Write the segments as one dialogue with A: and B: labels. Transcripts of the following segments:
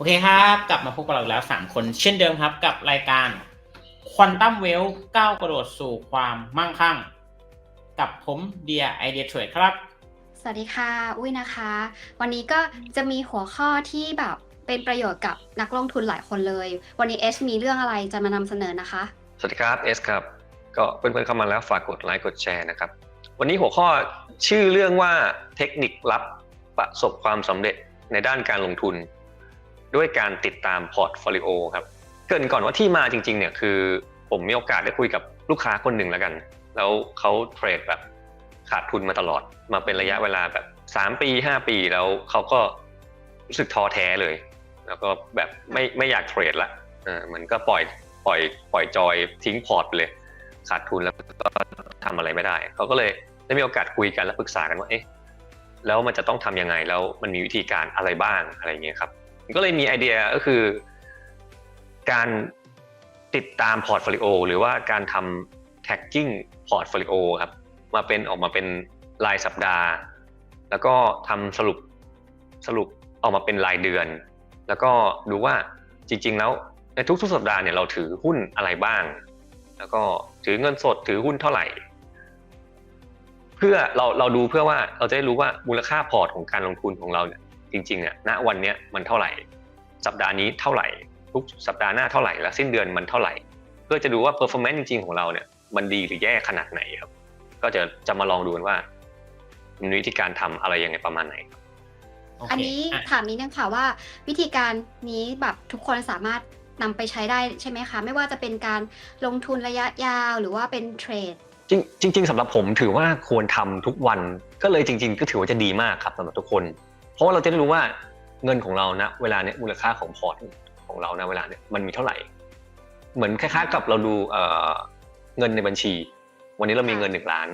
A: โอเคครับ กลับมาพบกับเราอีกแล้ว 3 คนเช่นเดิมครับกับรายการควอนตัมเวลก้าวกระโดดสู่ความมั่งคั่ง กับผมเดียไอเดียเทรดครับ
B: สวัสดีค่ะ อุ้ยนะคะ วันนี้ก็จะมีหัวข้อที่แบบเป็นประโยชน์กับนักลงทุนหลายคนเลย วันนี้เอสมีเรื่องอะไรจะมานำเสนอนะคะ
C: สวัสดีครับเอสครับ ก็เพื่อนๆเข้ามาแล้วฝากกดไลค์กดแชร์นะครับ วันนี้หัวข้อชื่อเรื่องว่าเทคนิคลับประสบความสำเร็จในด้านการลงทุน ด้วยการติดตามพอร์ตโฟลิโอครับเกินก่อนว่าที่มาจริงๆเนี่ยคือผมมีโอกาสได้คุยกับลูกค้าคนหนึ่งแล้วกัน แล้วเขาเทรดแบบขาดทุนมาตลอดมาเป็นระยะเวลาแบบ3ปี 5 ปีแล้วเขาก็รู้สึกท้อแท้เลย แล้วก็แบบไม่ไม่อยากเทรดละเออมันก็ปล่อยปล่อยปล่อยจอยทิ้งพอร์ตไปเลย ขาดทุนแล้วก็ทำอะไรไม่ได้เขาก็เลยได้มีโอกาสคุยกันและปรึกษากันว่าเอ๊ะแล้วมันจะต้องทำยังไงแล้วมันมีวิธีการอะไรบ้างอะไรเงี้ยครับ ก็เลยมีไอเดียก็คือ การติดตามพอร์ตโฟลิโอหรือว่าการทำ tagging พอร์ตโฟลิโอครับมาเป็นออกมาเป็นรายสัปดาห์ แล้วก็ทำสรุปสรุปออกมาเป็นรายเดือน แล้วก็ดูว่าจริง ๆ แล้วในทุกๆสัปดาห์เนี่ยเราถือหุ้นอะไรบ้าง แล้วก็ถือเงินสดถือหุ้นเท่าไหร่ เพื่อเราเราดูเพื่อว่าเราจะได้รู้ว่ามูลค่าพอร์ตของการลงทุนของเราเนี่ย จริงๆเนี่ยณวันเนี้ยมันเท่าไหร่ สัปดาห์นี้เท่าไหร่ ทุกสัปดาห์หน้าเท่าไหร่และสิ้นเดือนมันเท่าไหร่ เพื่อจะดูว่า performance จริงๆ ของเราเนี่ยมันดีหรือแย่ขนาดไหนครับ ก็จะจะมาลองดูกันว่ามีวิธีการทำอะไรยังไงประมาณไหนครับ
A: โเค
B: อันนี้
A: อะ
B: ถามนิดนึงค่ะว่า วิธีการนี้แบบทุกคนสามารถนำไปใช้ได้ใช่ไหมคะ ไม่ว่าจะเป็นการลงทุนระยะยาวหรือว่าเป็นเทรด
C: จริงจริงๆสำหรับผมถือว่าควรทำทุกวันก็เลยจริง ๆ ก็ถือว่าจะดีมากครับสำหรับทุกคนเพ ราะว่าเราจะได้รู้ว่าเงินของเรานะเวลาเนี้ยมูลค่าของพอร์ตของเรานะเวลาเนี้ยมันมีเท่าไหร่ เหมือนคล้ายๆกับเราดูเงินในบัญชี วันนี้เรามีเงินหนึ่งล้าน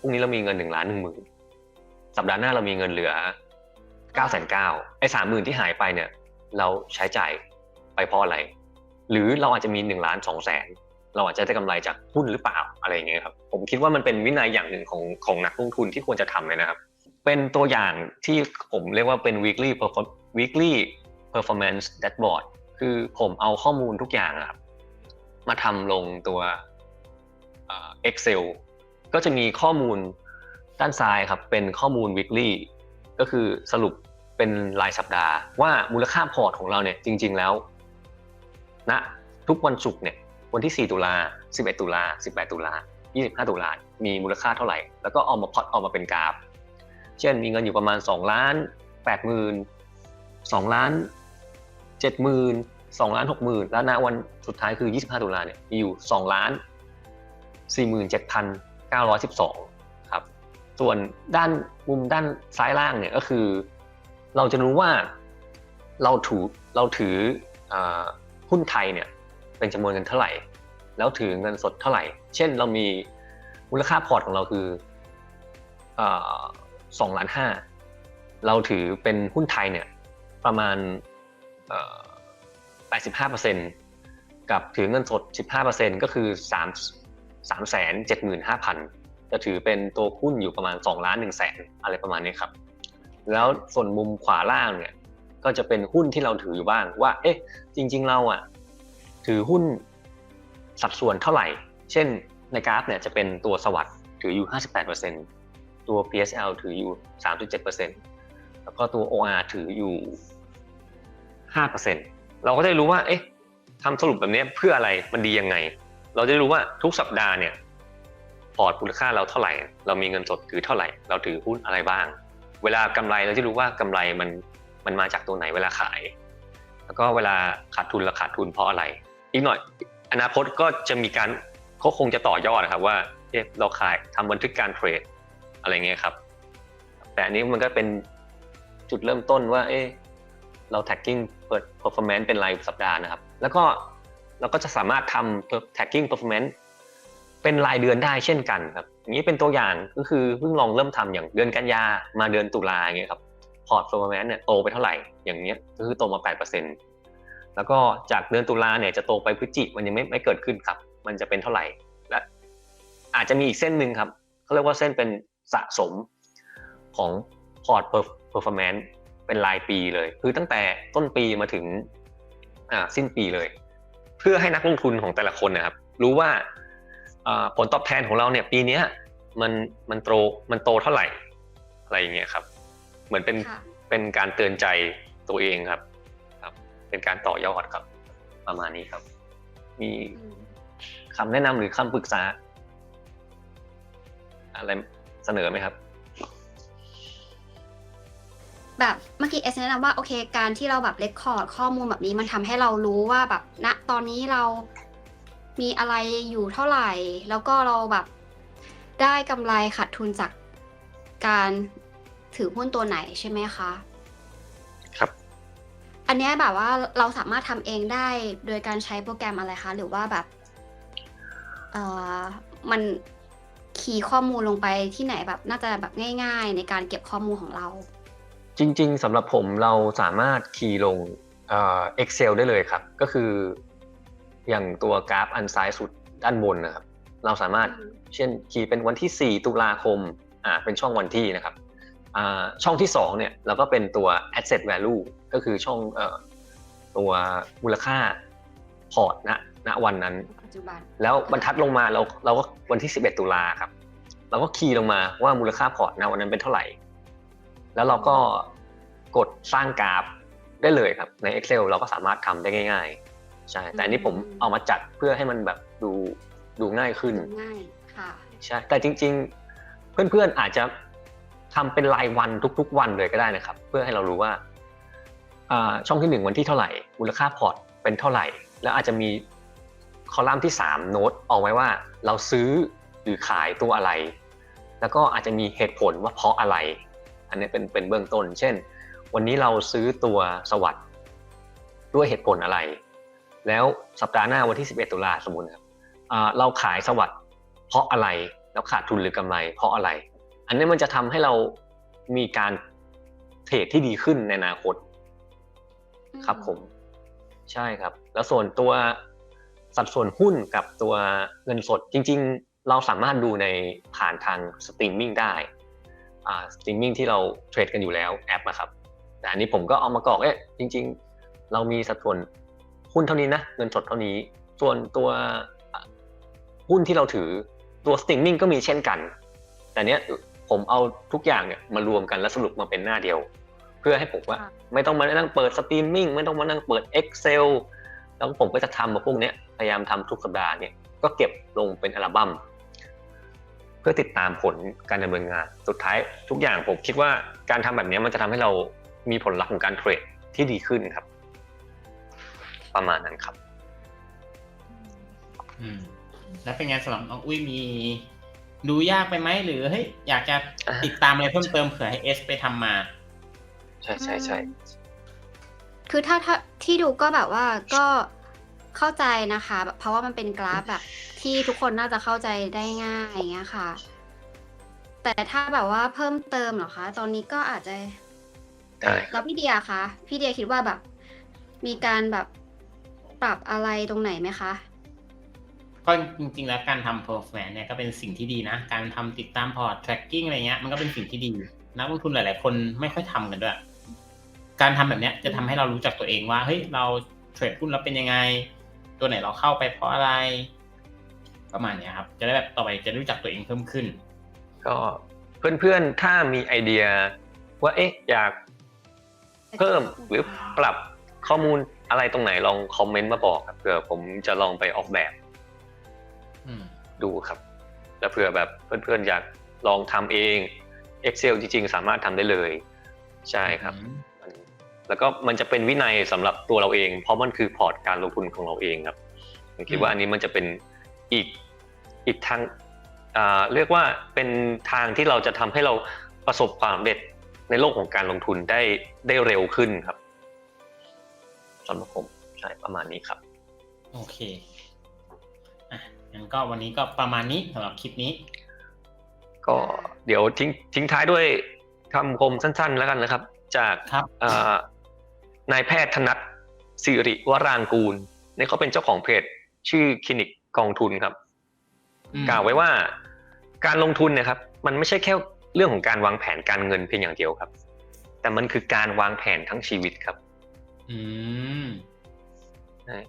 C: พรุ่งนี้เรามีเงินหนึ่งล้านหนึ่งหมื่นสัปดาห์หน้าเรามีเงินเหลือเก้าแสนเก้าไอ้สามหมื่นที่หายไปเนี่ย เราใช้จ่ายไปเพราะอะไร หรือเราอาจจะมีหนึ่งล้านสองแสนเราอาจจะได้กำไรจากหุ้นหรือเปล่าอะไรอย่างเงี้ยครับ ผมคิดว่ามันเป็นวินัยอย่างหนึ่งของของนักลงทุนที่ควรจะทำเลยนะครับ เป็นตัวอย่างที่ผมเรียกว่าเป็น weekly perform weekly performance dashboard คือผมเอาข้อมูลทุกอย่างครับมาทำลงตัวเอ่อ Excel ก็จะมีข้อมูลด้านซ้ายครับ เป็นข้อมูล weekly ก็คือสรุปเป็นรายสัปดาห์ ว่ามูลค่าพอร์ตของเราเนี่ยจริง ๆแล้วณทุกวันศุกร์เนี่ยวันที่ 4 ตุลา 11 ตุลา 18 ตุลา 25 ตุลา มีมูลค่าเท่าไหร่ แล้วก็เอามาพอตออกมาเป็นกราฟ เช่นมีเงินอยู่ประมาณ2ล้าน8หมื่น2ล้าน7หมื่น2ล้าน6หมื่นแล้วณวันสุดท้ายคือ 25 ตุลาเนี่ยมีอยู่2ล้าน47,912ครับส่วนด้านมุมด้านซ้ายล่างเนี่ยก็คือ เราจะรู้ว่าเราถือเราถืออหุ้นไทยเนี่ยเป็นจำนวนเงินเท่าไหร่ แล้วถือเงินสดเท่าไหร่ เช่นเรามีมูลค่าพอร์ตของเราคือ สองล้านห้าเราถือเป็นหุ้นไทยเนี่ยประมาณแปดสิบห้าเปอร์เซ็นกับถือเงินสดสิบห้าเปอร์เซ็นก็คือสามสามแสนเจ็ดหมื่นห้าพันจะถือเป็นตัวหุ้นอยู่ประมาณสองล้านหนึ่งแสนอะไรประมาณนี้ครับ แล้วส่วนมุมขวาล่างเนี่ยก็จะเป็นหุ้นที่เราถืออยู่บ้างว่า เอ๊ะ จริง ๆ เราอะถือหุ้นสัดส่วนเท่าไหร่ เช่นในกราฟเนี่ยจะเป็นตัวสวัสด์ถืออยู่ 58% ตัว PSL ถืออยู่ 3.7%แล้วก็ตัว OR ถืออยู่ 5%เราก็จะรู้ว่า เอ๊ะทำสรุปแบบนี้เพื่ออะไร มันดียังไง เราจะรู้ว่าทุกสัปดาห์เนี่ย พอร์ตมูลค่าเราเท่าไหร่ เรามีเงินสดถือเท่าไหร่ เราถือหุ้นอะไรบ้าง เวลากำไรเราจะรู้ว่ากำไรมันมันมาจากตัวไหนเวลาขาย แล้วก็เวลาขาดทุนเราขาดทุนเพราะอะไร อีกหน่อย อนาคตก็จะมีการเขาคงจะต่อยอดนะครับว่า เอ๊ะเราขายทำบันทึกการเทรด อะไรเงี้ยครับ แต่อันนี้มันก็เป็นจุดเริ่มต้นว่า เอ๊ะเรา tagging เปิด performance เป็นรายสัปดาห์นะครับ แล้วก็เราก็จะสามารถทำ tagging performance เป็นรายเดือนได้เช่นกันครับอย่างนี้เป็นตัวอย่างก็คือเพิ่งลองเริ่มทำอย่างเดือนกันยามาเดือนตุลาอย่างเงี้ยครับพอร์ต performance เนี่ยโตไปเท่าไหร่ อย่างเงี้ยก็คือโตมา 8%แล้วก็จากเดือนตุลาเนี่ยจะโตไปพฤศจิมันยังไม่ไม่เกิดขึ้นครับ มันจะเป็นเท่าไหร่และอาจจะมีอีกเส้นหนึ่งครับเขาเรียกว่าเส้นเป็น สะสมของพอร์ต performance เป็นรายปีเลย คือตั้งแต่ต้นปีมาถึงอ่าสิ้นปีเลย เพื่อให้นักลงทุนของแต่ละคนนะครับ รู้ว่าอ่าผลตอบแทนของเราเนี่ยปีเนี้ยมันมันโตมันโตเท่าไหร่อะไรอย่างเงี้ยครับ เหมือนเป็น
B: ค่ะ
C: เป็นการเตือนใจตัวเองครับครับ เป็นการต่อยอดครับ ประมาณนี้ครับ มี
B: อืม
C: คำแนะนำหรือคำปรึกษาอะไร เสนอไหมครับ
B: แบบเมื่อกี้เอสแนะนำว่าโอเค การที่เราแบบเรคคอร์ดข้อมูลแบบนี้มันทำให้เรารู้ว่าแบบณตอนนี้เรามีอะไรอยู่เท่าไหร่ แล้วก็เราแบบได้กำไรขาดทุนจากการถือหุ้นตัวไหนใช่ไหมคะ
C: ครับ
B: อันเนี้ยแบบว่าเราสามารถทำเองได้โดยการใช้โปรแกรมอะไรคะ หรือว่าแบบเอ่อมัน คีย์ข้อมูลลงไปที่ไหนแบบน่าจะแบบง่าย ๆ ในการเก็บข้อมูลของเรา
C: จริง ๆสำหรับผมเราสามารถคีย์ลงเอ่อ Excel ได้เลยครับ ก็คือ อย่างตัวกราฟอันซ้ายสุดด้านบนนะครับ เราสามารถเช่นคีย์เป็นวันที่ 4 ตุลาคมอ่าเป็นช่องวันที่นะครับอ่าช่องที่2เนี่ยเราก็เป็นตัว asset value ก็คือช่องเอ่อตัวมูลค่าพอร์ตณ ณวันนั้น
B: ปัจจุบัน
C: แล้วบรรทัดลงมาเราเราก็วันที่ 11 ตุลาครับ เราก็คีย์ลงมาว่ามูลค่าพอร์ตณวันนั้นเป็นเท่าไหร่ แล้วเราก็กดสร้างกราฟได้เลยครับใน Excel เราก็สามารถทำได้ง่าย ๆ ใช่ แต่อันนี้ผมเอามาจัดเพื่อให้มันแบบดูดูง่ายขึ้น
B: ง่ายค่ะ
C: ใช่แต่จริง ๆ เพื่อนๆอาจจะทำเป็นรายวันทุก ๆ วันเลยก็ได้นะครับ เพื่อให้เรารู้ว่าอ่าช่องที่หนึ่งวันที่เท่าไหร่มูลค่าพอร์ตเป็นเท่าไหร่ แล้วอาจจะมี คอลัมน์ที่ 3 โน้ตเอาไว้ว่าเราซื้อหรือขายตัวอะไร แล้วก็อาจจะมีเหตุผลว่าเพราะอะไร อันนี้เป็นเป็นเบื้องต้น เช่น วันนี้เราซื้อตัวสวัสด์ด้วยเหตุผลอะไร แล้วสัปดาห์หน้าวันที่ 11 ตุลาสมมุตินะครับอ่าเราขายสวัสด์เพราะอะไรแล้วขาดทุนหรือกำไร เพราะอะไร อันนี้มันจะทำให้เรามีการเทรดที่ดีขึ้นในอนาคต ครับผม ใช่ครับ แล้วส่วนตัว สัดส่วนหุ้นกับตัวเงินสดจริง ๆ เราสามารถดูในผ่านทางสตรีมมิ่งได้อ่าสตรีมมิ่งที่เราเทรดกันอยู่แล้วแอปนะครับแต่อันนี้ผมก็เอามากรอกเอ๊ะจริง ๆ เรามีสัดส่วนหุ้นเท่านี้นะเงินสดเท่านี้ ส่วนตัวอะหุ้นที่เราถือตัวสตรีมมิ่งก็มีเช่นกัน แต่เนี้ยผมเอาทุกอย่างเนี่ยมารวมกันแล้วสรุปมาเป็นหน้าเดียว เพื่อให้ผมว่า
B: ค่ะ
C: ไม่ต้องมานั่งเปิดสตรีมมิ่งไม่ต้องมานั่งเปิด Excel แล้วผมก็จะทำมาพวกเนี้ยพยายามทำทุกสัปดาห์เนี่ยก็เก็บลงเป็นอัลบั้มเพื่อติดตามผลการดำเนินงาน สุดท้ายทุกอย่างผมคิดว่าการทำแบบเนี้ยมันจะทำให้เรามีผลลัพธ์ของการเทรดที่ดีขึ้นครับ ประมาณนั้นครับ
A: อืมแล้วเป็นไงสำหรับน้องอุ้ยมี ดูยากไปไหมหรือเฮ้ยอยากจะ
C: อ่า
A: ติดตามอะไรเพิ่มเติมเผื่อให้เอสไปทำมา
C: ใช่ใช่ใช่
B: คือถ้าถ้าที่ดูก็แบบว่าก็เข้าใจนะคะแบบเพราะว่ามันเป็นกราฟแบบ ที่ทุกคนน่าจะเข้าใจได้ง่ายอย่างเงี้ยค่ะ แต่ถ้าแบบว่าเพิ่มเติมเหรอคะ ตอนนี้ก็อาจจะ
C: ได้
B: แล้วพี่เดียคะพี่เดียคิดว่าแบบ มีการแบบปรับอะไรตรงไหนไหมคะ
A: ก็จริงๆแล้วการทำ performance เนี่ยก็เป็นสิ่งที่ดีนะ การทำติดตามพอร์ต tracking อะไรเงี้ยมันก็เป็นสิ่งที่ดี นักลงทุนหลาย ๆ คนไม่ค่อยทำกันด้วย การทำแบบเนี้ยจะทำให้เรารู้จักตัวเองว่าเฮ้ยเราเทรดหุ้นแล้วเป็นยังไง ตัวไหนเราเข้าไปเพราะอะไร ประมาณเนี้ยครับ จะได้แบบต่อไปจะรู้จักตัวเองเพิ่มขึ้น
C: ก็เพื่อนๆถ้ามีไอเดีย ว่าเอ๊ะอยากเพิ่มหรือปรับข้อมูลอะไรตรงไหนลองคอมเมนต์มาบอกครับเผื่อผมจะลองไปออกแบบ
A: อืม
C: ดูครับ แล้วเผื่อแบบเพื่อนๆอยากลองทำเอง Excel จริงๆ สามารถทำได้เลย ใช่ครับมัน แล้วก็มันจะเป็นวินัยสำหรับตัวเราเอง เพราะมันคือพอร์ตการลงทุนของเราเองครับผมคิดว่าอันนี้มันจะเป็นอีกอีกทางอ่าเรียกว่าเป็นทางที่เราจะทำให้เราประสบความสำเร็จในโลกของการลงทุนได้ได้เร็วขึ้นครับสำหรับผมใช่ประมาณนี้ครับ
A: โอเคอะงั้นก็วันนี้ก็ประมาณนี้สำหรับคลิปนี้
C: ก็เดี๋ยวทิ้งทิ้งท้ายด้วยคำคมสั้น ๆ แล้วกันนะครับ จาก
A: ครับ
C: อ่า นายแพทย์ธนัทสิริวรางกูลนี่เขาเป็นเจ้าของเพจชื่อคลินิกกองทุนครับ
A: อืม
C: กล่าวไว้ว่าการลงทุนเนะครับ มันไม่ใช่แค่เรื่องของการวางแผนการเงินเพียงอย่างเดียวครับแแต่มันคือการวางแผนทั้งชีวิตครับ
A: อืม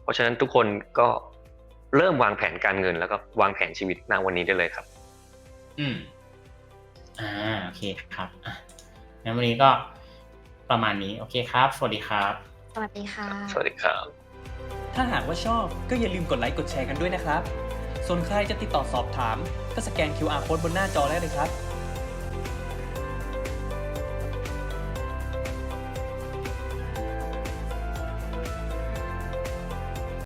C: เพราะฉะนั้นทุกคนก็เริ่มวางแผนการเงิน แล้วก็วางแผนชีวิตณวันนี้ได้เลยครับ
A: อืม อ่าโอเคครับอะงั้นวันนี้ก็ ประมาณนี้โอเคครับ สวัสดีครับ
B: สวัสดีค่ะ
C: สวัสดีครับ
D: ถ้าหากว่าชอบก็อย่าลืมกดไลค์กดแชร์กันด้วยนะครับ ส่วนใครจะติดต่อสอบถาม ก็สแกน QR code บนหน้าจอได้เลยครับ